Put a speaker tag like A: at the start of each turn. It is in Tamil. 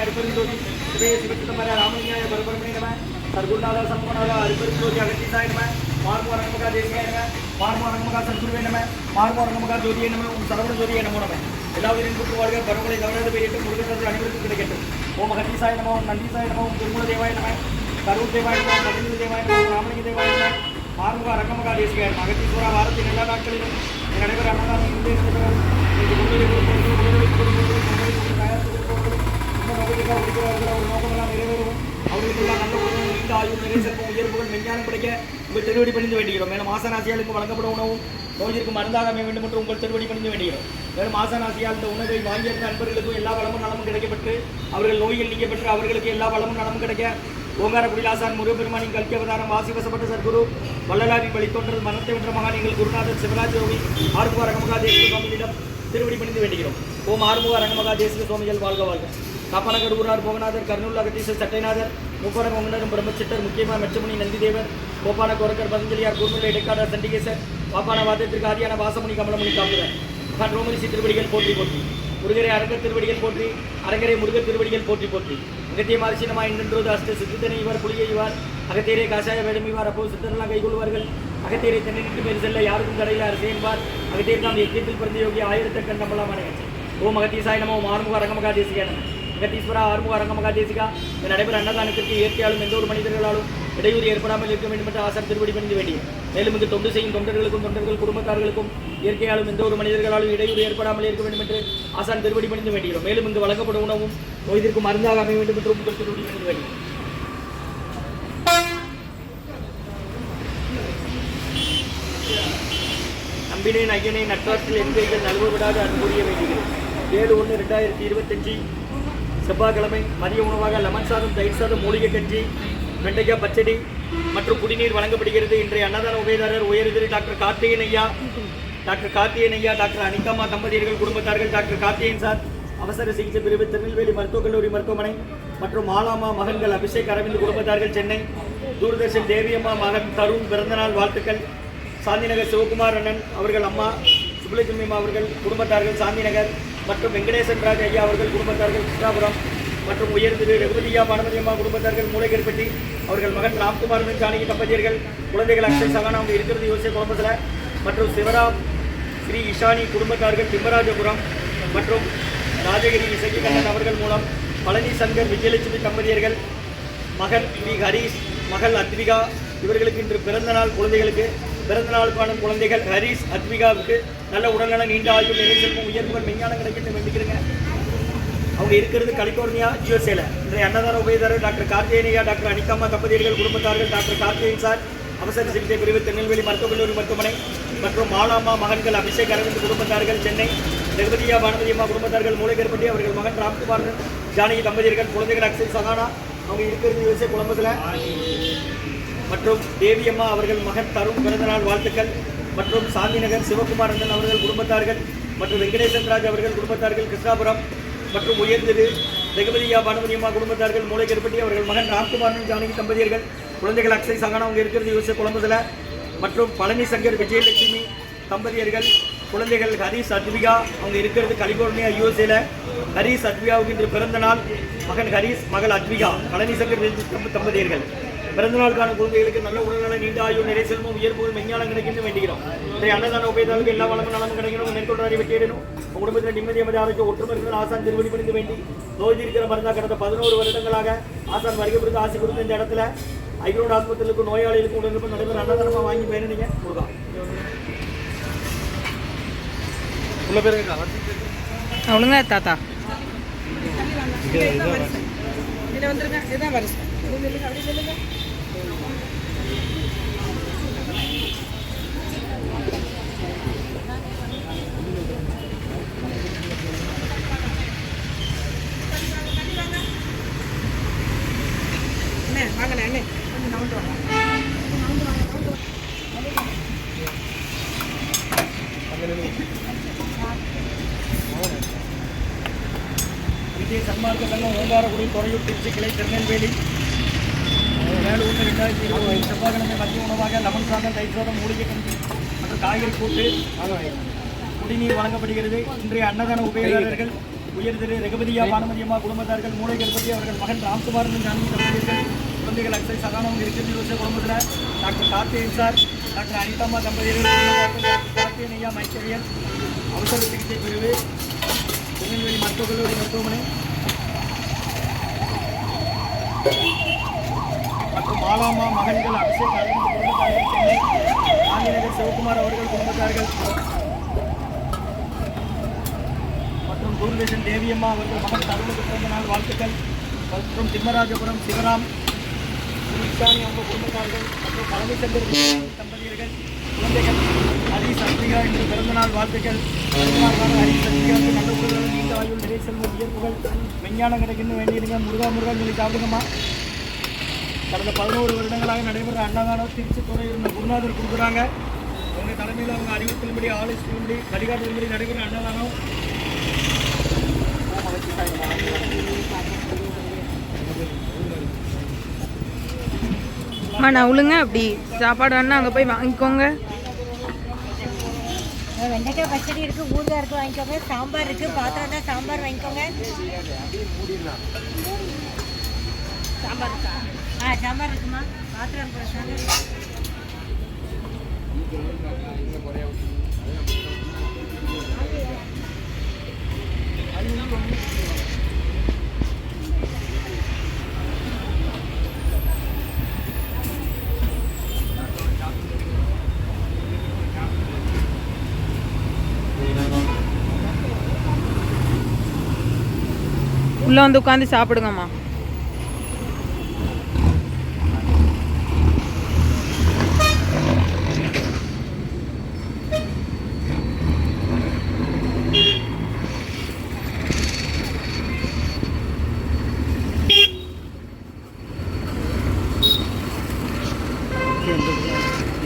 A: அருப்பெருந்தோதி சிவே சிவசிதம்பர ராமலிங்காய பரபரமே நம சர்க்குருநாத சம்பனாத அருப்பெருந்தோதி அகத்தீசாய நம மார்மோ ரங்கமகா தேசியாய நம மார்மோ ரங்கமகா சத்குருவே நம மார்மோ ரங்கமகா ஜோதியே நம உன் சரவண ஜோதியே நமோ நம எல்லா உயிரின் குற்று வாழ்க பரவலை தவறாது பெய்யட்டும் முருகன் அனைவருக்கும் கிடைக்கட்டும் ஓம் அகத்தீசாய நமோ நந்தீசாய நமோ திருமூல தேவாய நம கரூர் தேவாய நமோ மகிழ்ந்து தேவாய நமோ ராமலிங்க தேவாய நம மார்முகா ரங்கமகா தேசிகாய நம அகத்தீஸ்வரா வாரத்தின் எல்லா நாட்களிலும் நடைபெற அன்னதானம் உணவு நீண்ட உயர்வுகள் மெஞ்ஞானம் கிடைக்க உங்கள் திருவடி பணிந்து வேண்டுகிறோம். மேலும் ஆசனாசியாளுக்கு வழங்கப்படும் உணவும் நோயிற்கு மருந்தாக அமைய வேண்டும் என்று உங்கள் திருவடி பணிந்து வேண்டுகிறோம். மேலும் ஆசனாசியால் இந்த உணவை வாங்கியிருந்த நண்பர்களுக்கும் எல்லா வளமும் நலமும் கிடைக்கப்பட்டு அவர்கள் நோய்கள் நீக்கப்பட்டு அவர்களுக்கு எல்லா வளமும் நலமும் கிடைக்க ஓங்கார குடிலாசான் முருகப்பெருமானின் கல்வி அவதாரம் வாசி வசப்பட்ட சத்குரு வள்ளலாரின் வழித்தோன்றல் மனத்தை வென்ற மகான் எங்கள் குருநாதர் சிவராஜ் யோகி ஆறுமுக ரங்கமகா தேசிக சுவாமிகளிடம் திருவடி பணிந்து வேண்டுகிறோம். ஓம் ஆறுமுக ரங்கமகா தேசிக சுவாமிகள் வாழ்க வாழ்க. காப்பனகர் ஊரார் போகநாதர் கர்னூல் அகத்தீசர் சட்டைநாதர் முப்பட மங்கனரும் பிரம்மச்சிட்டர் முக்கியமாக மெச்சமுனி நந்திதேவர் கோபான கோரக்கர் பதஞ்சலியார் கூர்முல்லை இடைக்காடர் சண்டிகேசர் பாப்பான வாதத்திற்கு ஆதியான வாசமுனி கமலமுனி காப்புதர் மகான் ரோமரிசி திருவடிகள் போற்றி போற்றி. முருகரை அரங்க திருவடிகள் போற்றி அரங்கரை முருகர் திருவடிகள் போற்றி போற்றி. அகத்திய மாரிசினமா என்றென்றோது அஷ்ட சித்தித்தனை இவர் புலியை இவார் அகத்தியரை காஷாய வேடம் அப்போது அப்போ சித்தரெல்லாம் கைகொள்வார்கள் அகத்தியரை தென்னிட்டு மேல் செல்ல யாருக்கும் கடையில் அரசு என்பார். அகத்தியர் நாம் எக்கியத்தில் பிறந்த யோகி ஆயிரத்தை கண்டமலாம் அணையச்சு ஓம் அகத்தீசாய் நமோ ஆறுமுக அரங்கமகா தேசிகா நம ஆறுமுக அரங்கமகா தேசிகா இந்த நடைபெற அன்னதானத்திற்கு இயற்கையாலும் எந்த ஒரு மனிதர்களாலும் இடையூறு ஏற்படாமல் இருக்க வேண்டும் என்று ஆசார் திருப்படி பணிந்து வேண்டிய மேலும் இங்கு தொண்டு செய்யும் தொண்டர்களுக்கும் தொண்டர்கள் குடும்பத்தார்களுக்கும் இயற்கையாலும் எந்த ஒரு மனிதர்களாலும் இடையூறு ஏற்படாமல் இருக்க வேண்டும் என்று ஆசான் திருப்படி பணிந்து வேண்டுகிறோம் மேலும் இங்கு வழங்கப்படும் உணவும் நோய்திற்கு மருந்தாக அமைய வேண்டும் என்று உங்கள் திருப்படி பணிந்து வேண்டுகிறோம் நம்பினேன் ஐயனை நட்பாற்றில் எங்கள் நல்வ விடாத அன்புரிய வேண்டுகிறேன். ஏழு ஒன்று ரெண்டாயிரத்தி இருபத்தஞ்சு செவ்வாய்க்கிழமை மதிய உணவாக லெமன் சாதம் தயிர் சாதம் மூலிகை கஞ்சி வெண்டைக்காய் பச்சடி மற்றும் குடிநீர் வழங்கப்படுகிறது. இன்றைய அன்னதான உபயதாரர் உயரதிரி டாக்டர் கார்த்திகேயன் ஐயா டாக்டர் கார்த்திகேயன் ஐயா டாக்டர் அனிதாமா தம்பதியர்கள் குடும்பத்தார்கள் டாக்டர் கார்த்திகேயன் சார் அவசர சிகிச்சை பிரிவு திருநெல்வேலி மருத்துவக் கல்லூரி மருத்துவமனை மற்றும் மாலாமா மகன்கள் அபிஷேக் அரவிந்த் குடும்பத்தார்கள் சென்னை தூர்தர்ஷன் தேவியம்மா மகன் தருண் பிறந்தநாள் வாழ்த்துக்கள். சாந்திநகர் சிவகுமார் அண்ணன் அவர்கள் அம்மா சுப்லட்சுமி அம்மா அவர்கள் குடும்பத்தார்கள் சாந்திநகர் மற்றும் வெங்கடேசன் ராஜ் ஐயா அவர்கள் குடும்பத்தார்கள் கிருஷ்ணாபுரம் மற்றும் உயர்ந்தது ரகுபதியா பானுமதி அம்மா குடும்பத்தார்கள் மூளைகர்பட்டி அவர்கள் மகன் ராம்குமாரன் ஜானகி தம்பதியர்கள் குழந்தைகள் அக்ஷய் சகானா அவங்க இருக்கிறது யோசிய குழம்பத்தில் மற்றும் சிவராம் ஸ்ரீ இஷானி குடும்பத்தார்கள் திம்மராஜபுரம் மற்றும் ராஜகிரி இசைக்கண்ணன் அவர்கள் மூலம் பழனி சங்கர் விஜயலட்சுமி தம்பதியர்கள் மகன் வி. ஹரீஷ் மகள் அத்விகா இவர்களுக்கு இன்று பிறந்த நாள் குழந்தைகளுக்கு. பிறந்த நாளுக்கான குழந்தைகள் ஹரிஸ் அத்விகாவுக்கு நல்ல உடல்நலம் நீண்ட ஆயுள் நிலை செல்வம் உயர்வுகள் விஞ்ஞானம் கிடைக்கணும் வேண்டிக்கிறேங்க. அவங்க இருக்கிறது கலிபோர்னியா ஜியோசேல. இன்றைய அன்னதான உபயதாரர் டாக்டர் கார்த்தியனையா டாக்டர் அனிகாமா தம்பதியர்கள் குடும்பத்தார்கள் டாக்டர் கார்த்தியன் சார் அவசர சிகிச்சை பிரிவு திருநெல்வேலி மருத்துவக் கல்லூரி மருத்துவமனை மற்றும் மாலாமா மகன்கள் அபிஷேக் அரவிந்த் குடும்பத்தார்கள் சென்னை ஜெகபதியா பானுமதியம்மா குடும்பத்தார்கள் மூலகர்பட்டி அவர்கள் மகன் ராம்குமார் ஜானகி தம்பதியர்கள் குழந்தைகள் அக்ஷய் சகானா அவங்க இருக்கிறது யுஎஸ்ஏ குழம்பத்தில் மற்றும் தேவியம்மா அவர்கள் மகன் தருண் பிறந்தநாள் வாழ்த்துக்கள். மற்றும் சாந்திநகர் சிவகுமாரந்தன் அவர்கள் குடும்பத்தார்கள் மற்றும் வெங்கடேசன் ராஜ் அவர்கள் குடும்பத்தார்கள் கிருஷ்ணாபுரம் மற்றும் உயர்ந்திரு ஜெகபதியா பானுமதியம்மா குடும்பத்தார்கள் மூளைக்கருப்பட்டி அவர்கள் மகன் ராம்குமாரன் ஜானகி தம்பதியர்கள் குழந்தைகள் அக்ஷய் சகானா அவங்க இருக்கிறது யூஎஸ்ஏ குழம்புதில். மற்றும் பழனி சங்கர் விஜயலட்சுமி தம்பதியர்கள் குழந்தைகள் ஹரிஷ் அத்விகா அவங்க இருக்கிறது கலிபோர்னியா யூஎஸ்ஏல. ஹரிஷ் அத்விகாவுக்கு இன்று பிறந்த நாள் மகன் ஹரிஷ் மகள் அத்விகா பழனி சங்கர் தம்பதியர்கள். பிறந்தநாளுக்கான குழந்தைகளுக்கு நல்ல உடல்நல நீண்ட ஆயுள் நிறை செல்வம் உயர்வுகள் மெஞ்ஞானம் கிடைக்கும் வேண்டுகிறோம் இன்றைய அன்னதான உபயதாளுக்கு எல்லா வளமும் நலமும் கிடைக்கணும். மேற்கொண்டாரி வெற்றியிடணும் குடும்பத்தில் நிம்மதி அமைதி ஆரோக்கிய ஒற்றுமை இருக்கிற ஆசான் திருவடி பணிந்து வேண்டி நோய் இருக்கிற மருந்தா கடந்த பதினோரு வருடங்களாக ஆசான் வருகை கொடுத்து ஆசை கொடுத்த இந்த இடத்துல ஐக்ரோட் ஆஸ்பத்திரிக்கும் நோயாளிகளுக்கும் உடனிருப்பு நடைபெற அன்னதானமாக வாங்கி பயணிங்க முருகா உள்ள பேருங்க
B: ஒழுங்கா தாத்தா.
C: இதில் வந்துருங்க. இதுதான் வரிசை இது சொல்லுங்க வாங்கண்ணே அண்ணே கொஞ்சம் நவுண்டு வாங்க
A: விஜய சன்மார்க்க சங்கம் ஓங்காரக்குடி துறையூர் திருச்சி கிளை திருநெல்வேலி ஏழு ஒன்று ரெண்டாயிரத்தி இருபது செவ்வாய்க்கிழமை மதிய உணவாக லெமன் சாதம் தயிர் சாதம் மூலிகை மற்றும் காய்கறி கூட்டு குடிநீர் வழங்கப்படுகிறது. இன்றைய அன்னதான உபயோகர்கள் உயர் திரு ரகுபதியா பானுமதியம்மா குடும்பத்தார்கள் மூளை கருப்பதி அவர்கள் மகன் ராம்குமார் தம்பதியர்கள் குழந்தைகள் அக்ஷய் சதானம் இருக்கிறது வருஷ குடும்பத்தில் டாக்டர் கார்த்திகேயன் சார் டாக்டர் அனிதாம்மா தம்பதியர்கள் குடும்பத்தார்கள் ஐயா மைக்கேரியன் அவசர சிகிச்சை பிரிவு திருநெல்வேலி மருத்துவக் கல்லூரி மருத்துவமனை. மற்றும் மாலாமா மகன்கள் அபிஷேக் அரவிந்த் குடும்பத்தார்கள் சென்னை காந்திநகர் சிவகுமார் அவர்கள் குடும்பத்தார்கள் மற்றும் தூர்தர்ஷன் தேவியம்மா அவர்கள் மகன் தருணுக்கு பிறந்த நாள் வாழ்த்துக்கள் மற்றும் திம்மராஜபுரம் சிவராம் திரு அவங்க குடும்பத்தார்கள் மற்றும் பழனிச்சந்திர தம்பதியர்கள் குழந்தைகள் ஹரிஸ் அஸ்மிகா இன்று பிறந்தநாள் வாழ்த்துக்கள். பிறந்தநாள் ஹரிஸ் அஸ்மிகாவுக்கு நல்ல உடல்நலம் நீண்ட ஆயுள் நிறைய செல்வம் இயற்புகள் விஞ்ஞானம் கிடைக்கணும் வேண்டியிருங்க. முருகா முருகா சொல்லி சாப்பிடுங்கம்மா. கடந்த பதினோரு வருடங்களாக நடைபெற அன்னதானம் திருச்சி துறை இருந்த குருநாதர் கொடுக்குறாங்க. அவங்க தலைமையில் அவங்க அறிவுறுத்தலின்படி ஆலோசனையின்படி வழிகாட்டுதலின்படி நடைபெற அன்னதானம்.
B: நான் உளுங்க அப்படி சாப்பாடு வேணா அங்கே போய் வாங்கிக்கோங்க.
D: வெண்டைக்காய் பச்சடி இருக்கு ஊறுகாய் இருக்கு வாங்கிக்கோங்க. சாம்பார் இருக்கு பாத்திரம்னா சாம்பார் வாங்கிக்கோங்க. சாம்பார் இருக்கா? சாம்பார் இருக்குமா? பாத்திரம் இருக்கு
B: உள்ளே வந்து உட்காந்து சாப்பிடுங்கம்மா.
A: Yeah.